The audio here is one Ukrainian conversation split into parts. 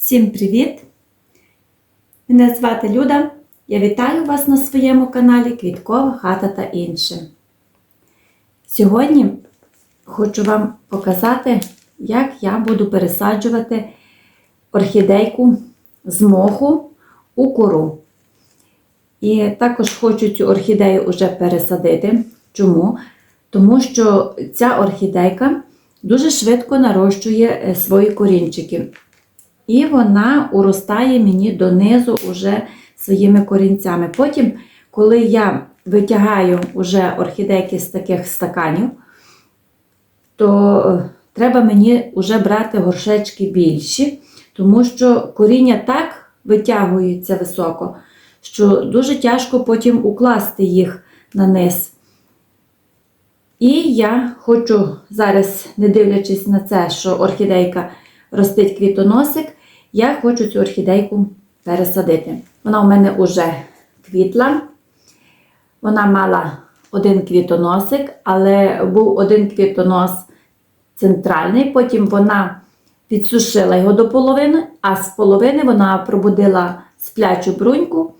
Всім привіт! Мене звати Люда. Я вітаю вас на своєму каналі Квіткова хата та інше. Сьогодні хочу вам показати, як я буду пересаджувати орхідейку з моху у кору. І також хочу цю орхідею вже пересадити. Чому? Тому що ця орхідейка дуже швидко нарощує е, свої корінчики. І вона уростає мені донизу уже своїми корінцями. Потім, коли я витягаю уже орхідейки з таких стаканів, то е, треба мені вже брати горшечки більші, тому що коріння так витягується високо, що дуже тяжко потім укласти їх на низ. І я хочу зараз, не дивлячись на це, що орхідейка ростить квітоносик, я хочу цю орхідейку пересадити. Вона у мене вже квітла. Вона мала один квітоносик, але був один квітонос центральний. Потім вона підсушила його до половини, а з половини вона пробудила сплячу бруньку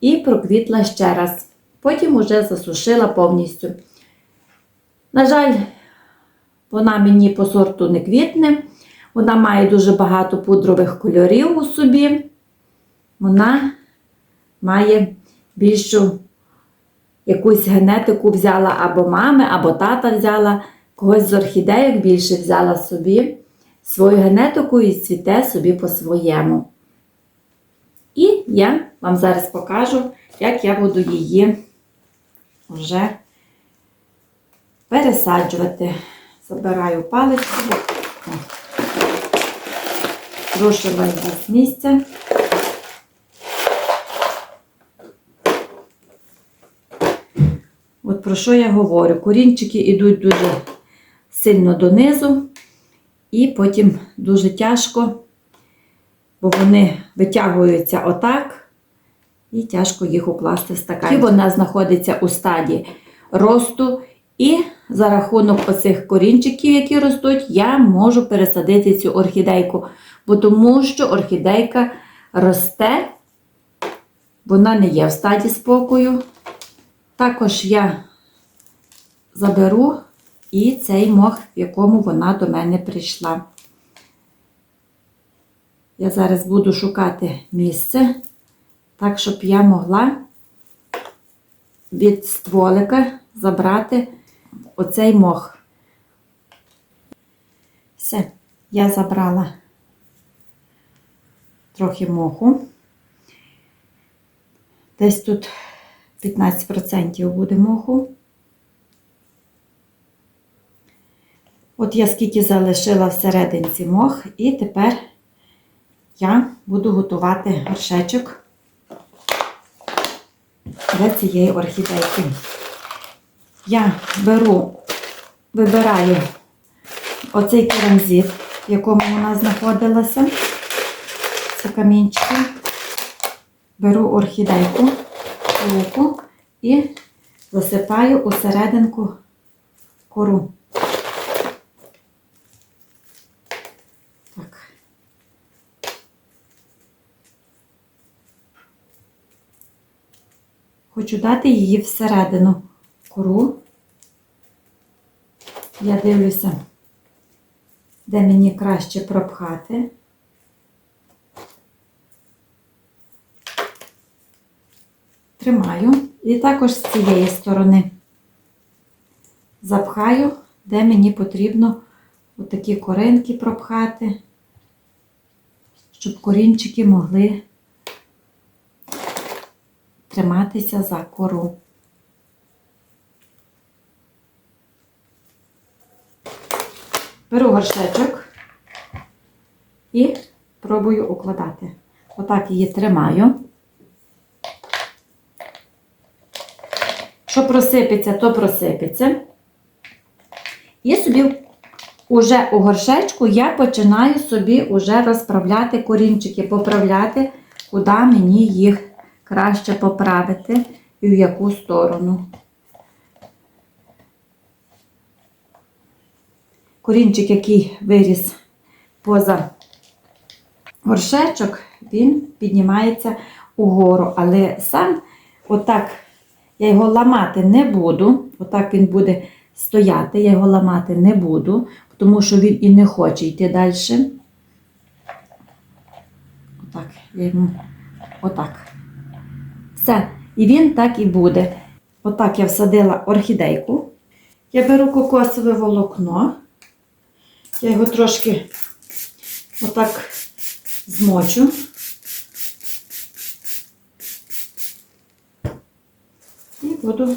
і проквітла ще раз. Потім уже засушила повністю. На жаль, вона мені по сорту не квітне. Вона має дуже багато пудрових кольорів у собі. Вона має більшу якусь генетику взяла або мами, або тата взяла, когось з орхідейок більше взяла собі свою генетику і цвіте собі по-своєму. І я вам зараз покажу, як я буду її вже пересаджувати. Забираю паличку, О, рушила її з місця. От про що я говорю? Корінчики йдуть дуже сильно донизу, і потім дуже тяжко, бо вони витягуються отак, і тяжко їх укласти в стакан. І вона знаходиться у стадії росту. І за рахунок оцих корінчиків, які ростуть, я можу пересадити цю орхідейку. Бо тому що орхідейка росте, вона не є в стаді спокою. Також я заберу і цей мох, в якому вона до мене прийшла. Я зараз буду шукати місце, так, щоб я могла від стволика забрати оцей мох. Все, я забрала трохи моху. Десь тут 15% буде моху. От я скільки залишила всерединці мох, і тепер я буду готувати горшечок для цієї орхідейки. Я беру, вибираю оцей керамзит, в якому вона знаходилася. Це камінчики. Беру орхідейку, руку і засипаю у серединку кору. Так. Хочу дати її всередину кору. Я дивлюся, де мені краще пропхати. Тримаю і також з цієї сторони запхаю, де мені потрібно отакі коринки пропхати, щоб корінчики могли триматися за кору. Беру горшечок і пробую укладати. Отак її тримаю. Що просипеться, то просипеться. І собі уже у горшечку я починаю собі уже розправляти корінчики, поправляти, куди мені їх краще поправити і в яку сторону. Корінчик, який виріс поза горшечок він піднімається угору, але сам отак я його ламати не буду. Отак він буде стояти, я його ламати не буду, тому що він і не хоче йти далі. Отак, я йому отак. Все. І він так і буде. Отак я всадила орхідейку. Я беру кокосове волокно. Я його трошки отак змочу. Буду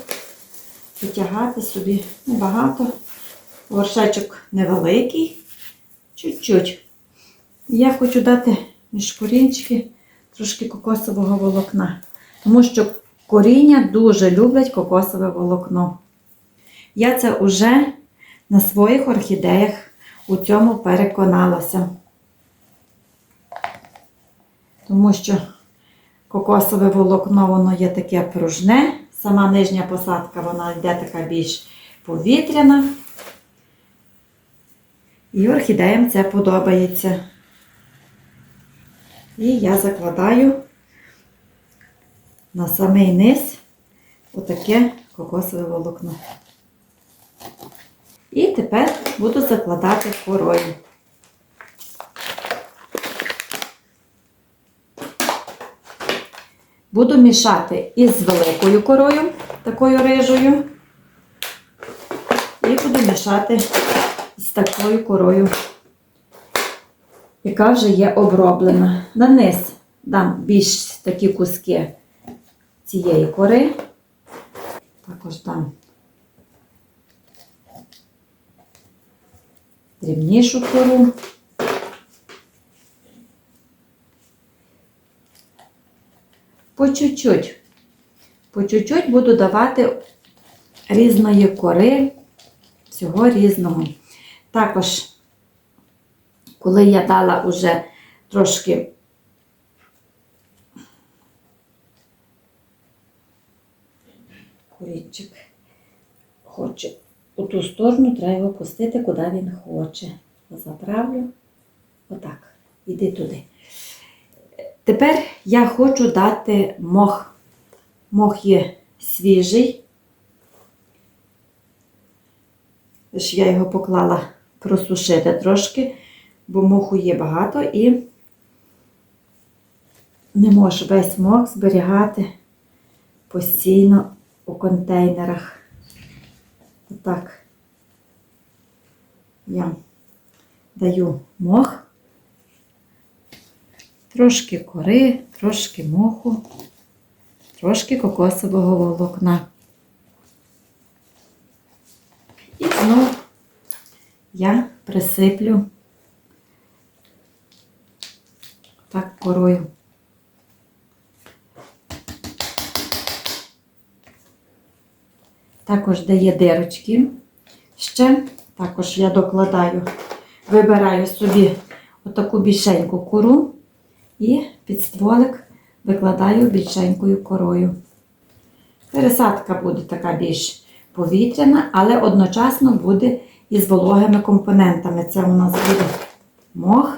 витягати собі небагато. Горшечок невеликий, чуть-чуть. Я хочу дати між корінчики трошки кокосового волокна, тому що коріння дуже люблять кокосове волокно. Я це вже на своїх орхідеях у цьому переконалася. Тому що кокосове волокно воно є таке пружне, сама нижня посадка вона йде така більш повітряна. І орхідеям це подобається. І я закладаю на самий низ отаке кокосове волокно. І тепер буду закладати корою. Буду мішати із великою корою, такою рижою, і буду мішати з такою корою, яка вже є оброблена. На низ дам більш такі куски цієї кори. Також дам дрібнішу кору. По чуть-чуть. По чуть-чуть буду давати різної кори, всього різного. Також, коли я дала уже трошки курічик хоче у ту сторону, треба його пустити, куди він хоче. Заправлю. Отак. Іди туди. Тепер я хочу дати мох. Мох є свіжий. Тож я його поклала просушити трошки, бо моху є багато і не можу весь мох зберігати постійно у контейнерах. Отак я даю мох, трошки кори, трошки моху, трошки кокосового волокна. І знову я присиплю так корою. Також дає дирочки. Ще також я докладаю, вибираю собі отаку більшеньку кору і під стволик викладаю більшенькою корою. Пересадка буде така більш повітряна, але одночасно буде із вологими компонентами. Це у нас буде мох.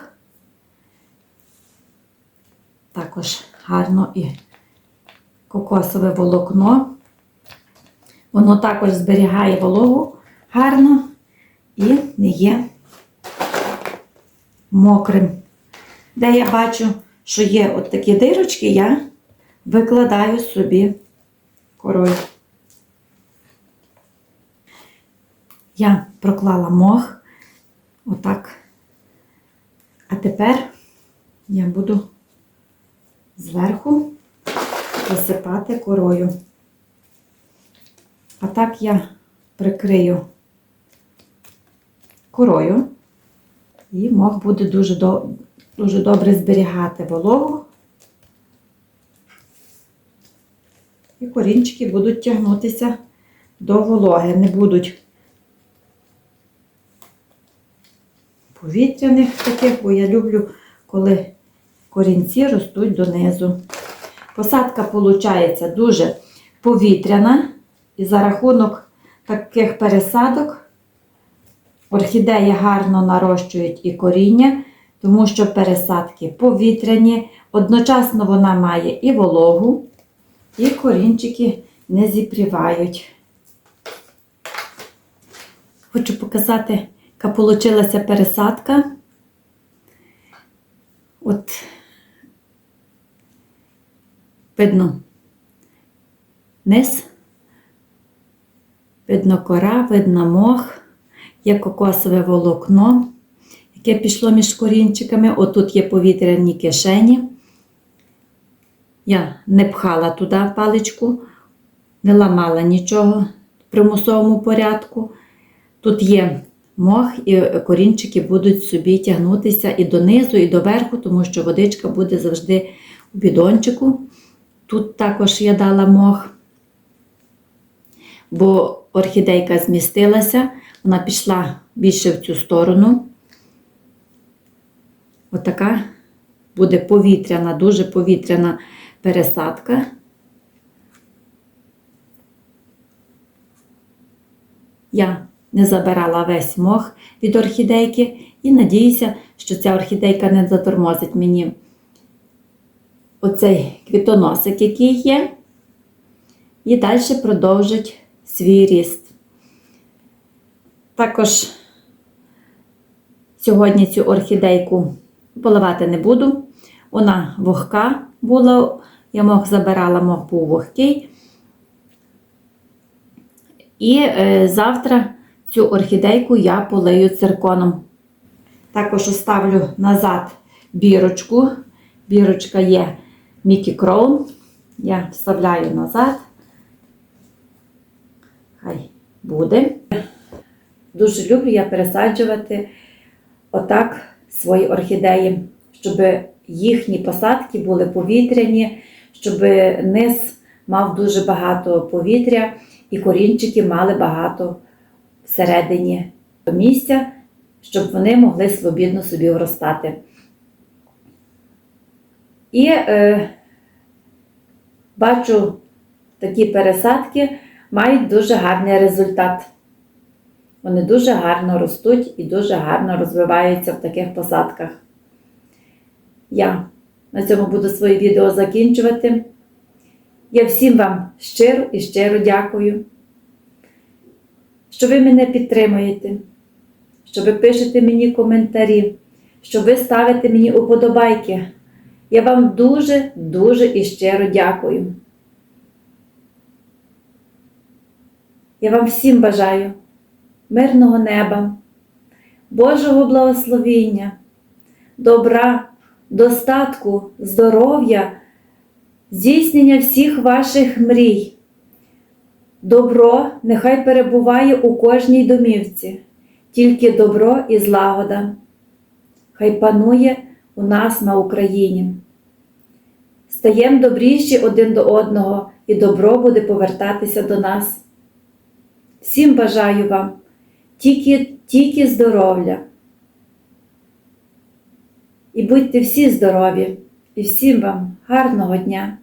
Також гарно і кокосове волокно. Воно також зберігає вологу гарно і не є мокрим. Де я бачу, що є от такі дирочки, я викладаю собі корою. Я проклала мох, отак. А тепер я буду зверху посипати корою. А так я прикрию корою, і мох буде дуже, дуже добре зберігати вологу. І корінчики будуть тягнутися до вологи, не будуть повітряних таких, бо я люблю, коли корінці ростуть донизу. Посадка виходить дуже повітряна. І за рахунок таких пересадок орхідеї гарно нарощують і коріння, тому що пересадки повітряні, одночасно вона має і вологу, і корінчики не зіпрівають. Хочу показати, яка вийшла пересадка. От видно низ, видно кора, видно мох, є кокосове волокно, яке пішло між корінчиками. Отут є повітряні кишені. Я не пхала туди паличку, не ламала нічого в примусовому порядку. Тут є мох, і корінчики будуть собі тягнутися і донизу, і доверху, тому що водичка буде завжди у бідончику. Тут також я дала мох, бо орхідейка змістилася, вона пішла більше в цю сторону. Отака буде повітряна, дуже повітряна пересадка. Я не забирала весь мох від орхідейки і надіюся, що ця орхідейка не затормозить мені оцей квітоносик, який є, і далі продовжить свій ріст. Також сьогодні цю орхідейку поливати не буду. Вона вогка була, я мох забирала, мох був вогкий. І е, завтра цю орхідейку я полию цирконом. Також оставлю назад бірочку. Бірочка є Мікі Кроун. Я вставляю назад. Хай буде. Дуже люблю я пересаджувати отак свої орхідеї, щоб їхні посадки були повітряні, щоб низ мав дуже багато повітря і корінчики мали багато всередині місця, щоб вони могли свобідно собі вростати. І е, бачу, такі пересадки мають дуже гарний результат. Вони дуже гарно ростуть і дуже гарно розвиваються в таких посадках. Я на цьому буду своє відео закінчувати. Я всім вам щиро і щиро дякую, що ви мене підтримуєте, що ви пишете мені коментарі, що ви ставите мені уподобайки. Я вам дуже, дуже і щиро дякую. Я вам всім бажаю мирного неба, Божого благословіння, добра, достатку, здоров'я, здійснення всіх ваших мрій. Добро нехай перебуває у кожній домівці, тільки добро і злагода. Хай панує у нас на Україні. Стаєм добріші один до одного, і добро буде повертатися до нас. Всім бажаю вам тільки, тільки здоров'я. І будьте всі здорові, і всім вам гарного дня!